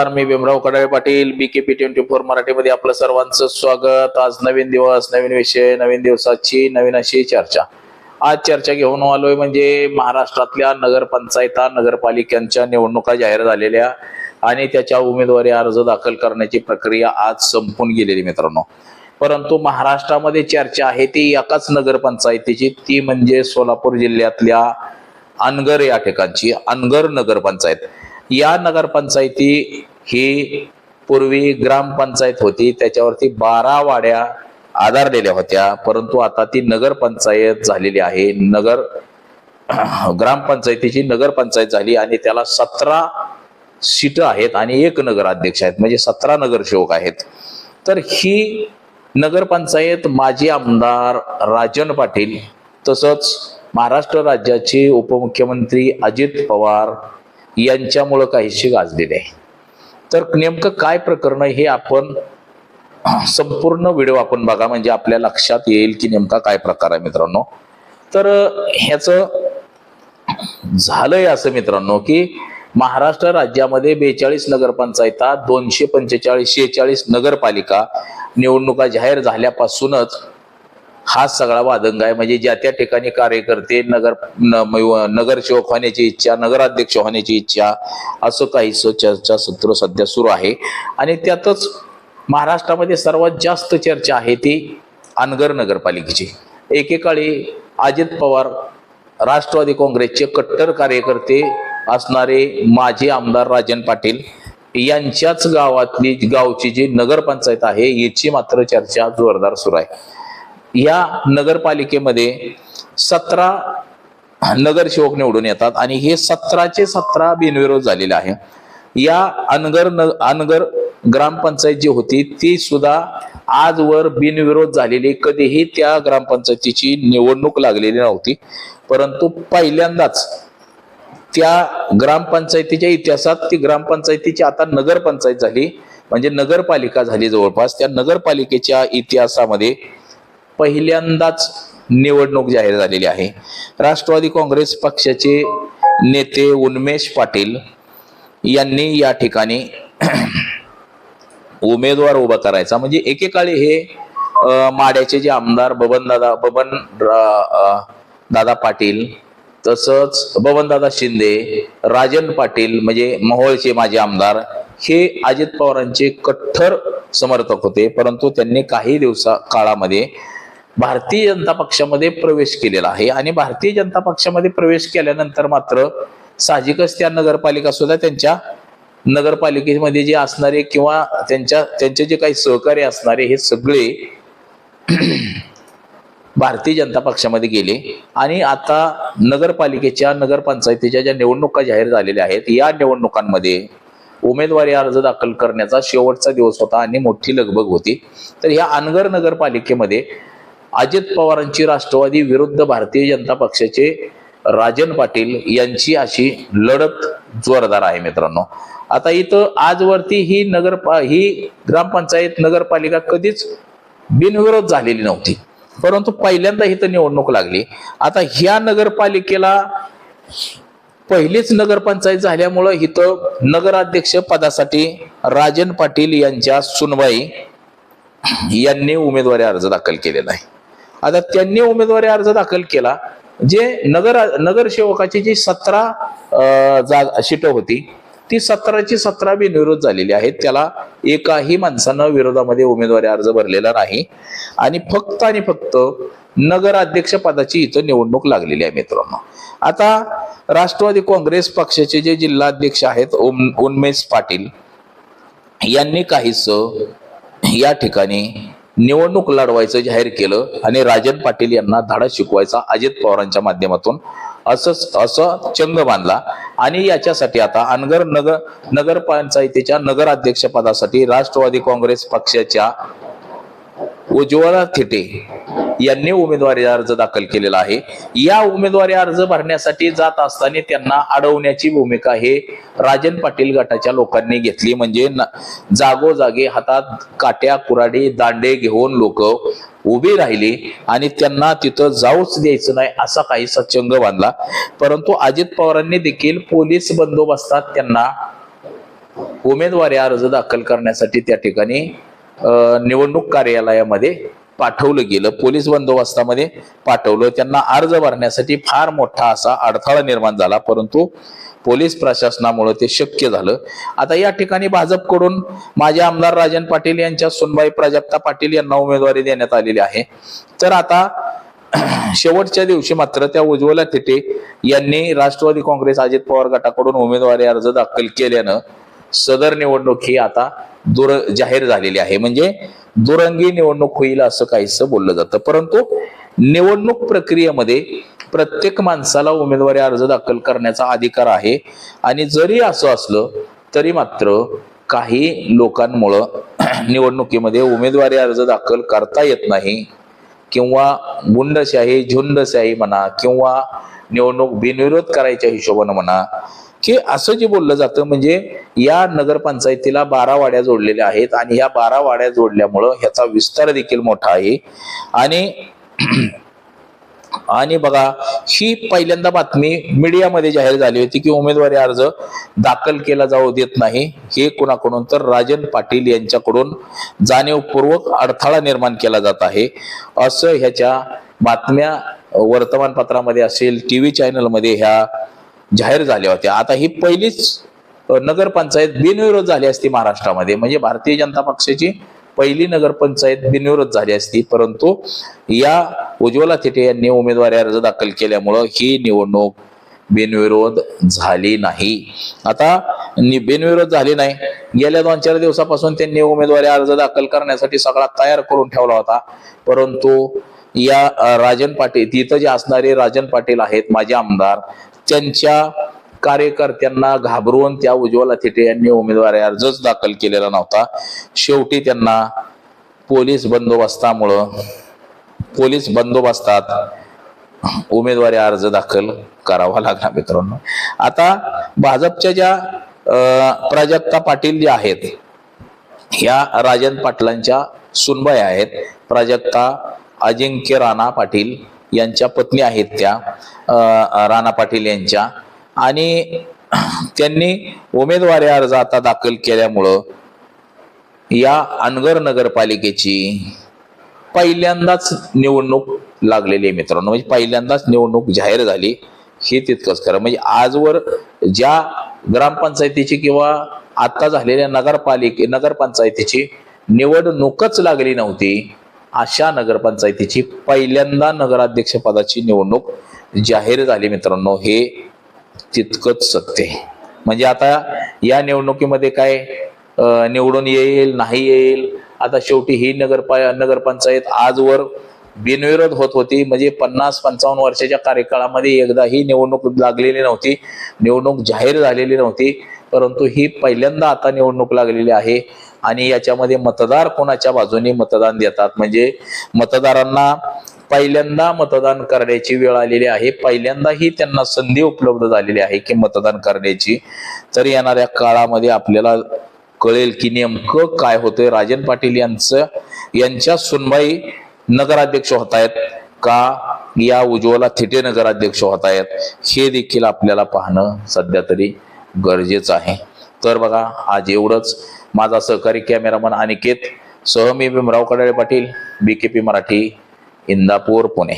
नमस्कार मी Bhimrao Kadale Patil B KP twenty four मराठीमध्ये आपलं सर्वांचं स्वागत. आज नवीन दिवस नवीन विषय नवीन दिवसाची नवीन अशी चर्चा. आज चर्चा घेऊन आलोय म्हणजे महाराष्ट्रातल्या नगरपंचायता नगरपालिकांच्या निवडणुका जाहीर झालेल्या आणि त्याच्या उमेदवारी अर्ज दाखल करण्याची प्रक्रिया आज संपून गेलेली मित्रांनो. परंतु महाराष्ट्रामध्ये चर्चा आहे ती एकाच नगरपंचायतीची. ती म्हणजे सोलापूर जिल्ह्यातल्या अनगर या ठिकाणची अनगर नगरपंचायत. या नगरपंचायती ही पूर्वी ग्रामपंचायत होती त्याच्यावरती बारा वाड्या आधारलेल्या होत्या परंतु आता ती नगरपंचायत झालेली आहे. नगर ग्रामपंचायतीची नगरपंचायत झाली आणि त्याला सतरा सीट आहेत आणि एक नगराध्यक्ष आहेत म्हणजे सतरा नगरसेवक आहेत. तर ही नगरपंचायत माजी आमदार राजन पाटील तसंच महाराष्ट्र राज्याचे उपमुख्यमंत्री अजित पवार यांच्यामुळं काहीशी गाजलेली आहे. तर नेमकं काय प्रकरण आहे हे आपण संपूर्ण व्हिडिओ आपण बघा म्हणजे आपल्या लक्षात येईल की नेमका काय प्रकार आहे मित्रांनो. तर ह्याचं झालंय असं मित्रांनो की महाराष्ट्र राज्यामध्ये बेचाळीस नगरपंचायता दोनशे पंचेचाळीस शेहेचाळीस नगरपालिका निवडणुका जाहीर झाल्यापासूनच हा सगळा वादंग आहे. म्हणजे ज्या त्या ठिकाणी कार्यकर्ते नगर नगरसेवक होण्याची इच्छा नगराध्यक्ष होण्याची इच्छा असं काहीच चर्चासत्र सध्या सुरू आहे. आणि त्यातच महाराष्ट्रामध्ये सर्वात जास्त चर्चा आहे ती अनगर नगरपालिकेची. एकेकाळी अजित पवार राष्ट्रवादी काँग्रेसचे कट्टर कार्यकर्ते असणारे माजी आमदार राजन पाटील यांच्याच गावातली गावची जी नगरपंचायत आहे याची मात्र चर्चा जोरदार सुरू आहे. या नगरपालिकेमध्ये सतरा नगरसेवक निवडून येतात आणि हे सतराचे सतरा बिनविरोध झालेले आहे. या अनगर न अनगर ग्रामपंचायत जी होती ती सुद्धा आजवर बिनविरोध झालेली कधीही त्या ग्रामपंचायतीची निवडणूक लागलेली नव्हती. परंतु पहिल्यांदाच त्या ग्रामपंचायतीच्या इतिहासात ती ग्रामपंचायतीची आता नगरपंचायत झाली म्हणजे नगरपालिका झाली जवळपास. त्या नगरपालिकेच्या इतिहासामध्ये पहिल्यांदाच निवडणूक जाहीर झालेली आहे. राष्ट्रवादी काँग्रेस पक्षाचे नेते उन्मेष पाटील यांनी या ठिकाणी उमेदवार उभा करायचा. म्हणजे एकेकाळी हे माड्याचे जे आमदार बबनदादा बबन दादा पाटील तसंच बबनदादा शिंदे राजन पाटील म्हणजे मोहोळचे माजी आमदार हे अजित पवारांचे कट्टर समर्थक होते. परंतु त्यांनी काही दिवसा काळामध्ये भारतीय जनता पक्षामध्ये प्रवेश केलेला आहे. आणि भारतीय जनता पक्षामध्ये प्रवेश केल्यानंतर मात्र साहजिकच त्या नगरपालिका सुद्धा त्यांच्या नगरपालिकेमध्ये जे असणारे किंवा त्यांच्या त्यांचे जे काही सहकारी असणारे हे सगळे भारतीय जनता पक्षामध्ये गेले. आणि आता नगरपालिकेच्या नगरपंचायतीच्या ज्या निवडणुका जाहीर झालेल्या आहेत या निवडणुकांमध्ये उमेदवारी अर्ज दाखल करण्याचा शेवटचा दिवस होता आणि मोठी लगबग होती. तर या अनगर नगरपालिकेमध्ये अजित पवारांची राष्ट्रवादी विरुद्ध भारतीय जनता पक्षाचे राजन पाटील यांची अशी लढत जोरदार आहे मित्रांनो. आता इथं आजवरती ही नगर ही ग्रामपंचायत नगरपालिका कधीच बिनविरोध झालेली नव्हती. परंतु पहिल्यांदा इथं निवडणूक लागली. आता ह्या नगरपालिकेला पहिलीच नगरपंचायत झाल्यामुळं इथं नगराध्यक्ष पदासाठी राजन पाटील यांच्या सुनबाई यांनी उमेदवारी अर्ज दाखल केलेला आहे. आता त्यांनी उमेदवारी अर्ज दाखल केला. जे नगर नगरसेवकाची जी सतरा जाग सीट होती ती सतराची सतरा बिनविरोध झालेली आहेत. त्याला एकाही माणसानं विरोधामध्ये उमेदवारी अर्ज भरलेला नाही. आणि फक्त आणि फक्त नगराध्यक्ष पदाची इथं निवडणूक लागलेली आहे मित्रांनो. आता राष्ट्रवादी काँग्रेस पक्षाचे जे जिल्हाध्यक्ष आहेत उम उन्मेष पाटील यांनी काहीस या ठिकाणी निवडणूक लढवायचं जाहीर केलं आणि राजन पाटील यांना धाडा शिकवायचा अजित पवारांच्या माध्यमातून. असं असं चंग बांधला. आणि याच्यासाठी आता अनगर नगर नगरपंचायतीच्या नगराध्यक्ष पदासाठी राष्ट्रवादी काँग्रेस पक्षाच्या उज्ज्वला थिटे यांनी उमेदवारी अर्ज दाखल केलेला आहे. या उमेदवारी अर्ज भरण्यासाठी जात असताना त्यांना अडवण्याची भूमिका हे राजन पाटील गटाच्या लोकांनी घेतली. म्हणजे जागोजागे जागोजागी हातात काट्या कुराडी दांडे घेऊन लोक उभी राहिली आणि त्यांना तिथं जाऊच द्यायचं नाही असा काही सचंग बांधला. परंतु अजित पवारांनी देखील पोलीस बंदोबस्तात त्यांना उमेदवारी अर्ज दाखल करण्यासाठी त्या ठिकाणी निवडणूक कार्यालयामध्ये पाठवलं गेलं. पोलीस बंदोबस्तामध्ये पाठवलं. त्यांना अर्ज भरण्यासाठी फार मोठा असा अडथळा निर्माण झाला परंतु पोलीस प्रशासनामुळे ते शक्य झालं. आता या ठिकाणी भाजपकडून माझे आमदार राजन पाटील यांच्या सुनबाई प्राजक्ता पाटील यांना उमेदवारी देण्यात आलेली आहे. तर आता शेवटच्या दिवशी मात्र त्या उज्ज्वला थिटे यांनी राष्ट्रवादी काँग्रेस अजित पवार गटाकडून उमेदवारी अर्ज दाखल केल्यानं सदर निवडणूक ही आता दूर जाहीर झालेली आहे. म्हणजे दुरंगी निवडणूक होईल असं काहीसं बोललं जातं. परंतु निवडणूक प्रक्रियेमध्ये प्रत्येक माणसाला उमेदवारी अर्ज दाखल करण्याचा अधिकार आहे. आणि जरी असं असलं तरी मात्र काही लोकांमुळं निवडणुकीमध्ये उमेदवारी अर्ज दाखल करता येत नाही. किंवा गुंडशाही झुंडशाही म्हणा किंवा निवडणूक बिनविरोध करायच्या हिशोबानं म्हणा की असं जे बोललं जातं म्हणजे या नगरपंचायतीला बारा वाड्या जोडलेल्या आहेत आणि या बारा वाड्या जोडल्यामुळं ह्याचा विस्तार देखील मोठा आहे. आणि आणि बघा ही पहिल्यांदा बातमी मीडियामध्ये जाहीर झाली होती की उमेदवारी अर्ज दाखल केला जाऊ देत नाही. हे कुणाकडून? तर राजन पाटील यांच्याकडून जाणीवपूर्वक अडथळा निर्माण केला जात आहे. असं ह्याच्या बातम्या वर्तमानपत्रामध्ये असेल टी व्ही चॅनलमध्ये ह्या जाहीर झाल्या होत्या. आता ही पहिलीच नगरपंचायत बिनविरोध झाली असती महाराष्ट्रामध्ये. म्हणजे भारतीय जनता पक्षाची पहिली नगरपंचायत बिनविरोध झाली असती. परंतु या उज्ज्वला थिटे यांनी उमेदवारी अर्ज दाखल केल्यामुळं ही निवडणूक बिनविरोध झाली नाही. आता नि- बिनविरोध झाली नाही. गेल्या दोन चार दिवसापासून त्यांनी उमेदवारी अर्ज दाखल करण्यासाठी सगळा तयार करून ठेवला होता. परंतु या राजन पाटील तिथं जे असणारे राजन पाटील आहेत माझे आमदार त्यांच्या कार्यकर्त्यांना घाबरून त्या उज्ज्वला थिटे यांनी उमेदवारी अर्जच दाखल केलेला नव्हता. शेवटी त्यांना पोलीस बंदोबस्तामुळं पोलीस बंदोबस्तात उमेदवारी अर्ज दाखल करावा लागला मित्रांनो. आता भाजपच्या ज्या प्राजक्ता पाटील ज्या आहेत ह्या राजन पाटलांच्या सुनबाई आहेत. प्राजक्ता अजिंक्य राणा पाटील यांच्या पत्नी आहेत त्या राणा पाटील यांच्या. आणि त्यांनी उमेदवारी अर्ज आता दाखल केल्यामुळं या अनगर नगरपालिकेची पहिल्यांदाच निवडणूक लागलेली आहे मित्रांनो. म्हणजे पहिल्यांदाच निवडणूक जाहीर झाली हे तितकंच खरं. म्हणजे आजवर ज्या ग्रामपंचायतीची किंवा आता झालेल्या नगरपालिके नगरपंचायतीची निवडणूकच लागली नव्हती अशा नगरपंचायतीची पहिल्यांदा नगराध्यक्ष पदाची निवडणूक जाहीर झाली मित्रांनो हे तितकंच सत्य आहे. म्हणजे आता या निवडणुकीमध्ये काय निवडून येईल नाही येईल? आता शेवटी ही नगरपा नगरपंचायत आजवर बिनविरोध होत होती. म्हणजे पन्नास पंचावन्न वर्षाच्या कार्यकाळामध्ये एकदा ही निवडणूक लागलेली नव्हती. निवडणूक जाहीर झालेली नव्हती. परंतु ही पहिल्यांदा आता निवडणूक लागलेली आहे. आणि याच्यामध्ये मतदार कोणाच्या बाजूने मतदान देतात? म्हणजे मतदारांना पहिल्यांदा मतदान करण्याची वेळ आलेली आहे. पहिल्यांदाही त्यांना संधी उपलब्ध झालेली आहे की मतदान करण्याची. तर येणाऱ्या काळामध्ये आपल्याला कळेल की नेमकं काय होतंय. राजन पाटील यांचं यांच्या सुनबाई नगराध्यक्ष होत आहेत का? या उज्ज्वला थिटे नगराध्यक्ष होत आहेत हे देखील आपल्याला पाहणं सध्या तरी गरजेचं आहे. तर बघा आज एवढंच. माझा सहकारी कॅमेरामन अनिकेत सह मी भीमराव कडाळे पाटील बीकेपी मराठी इंदापूर पुणे.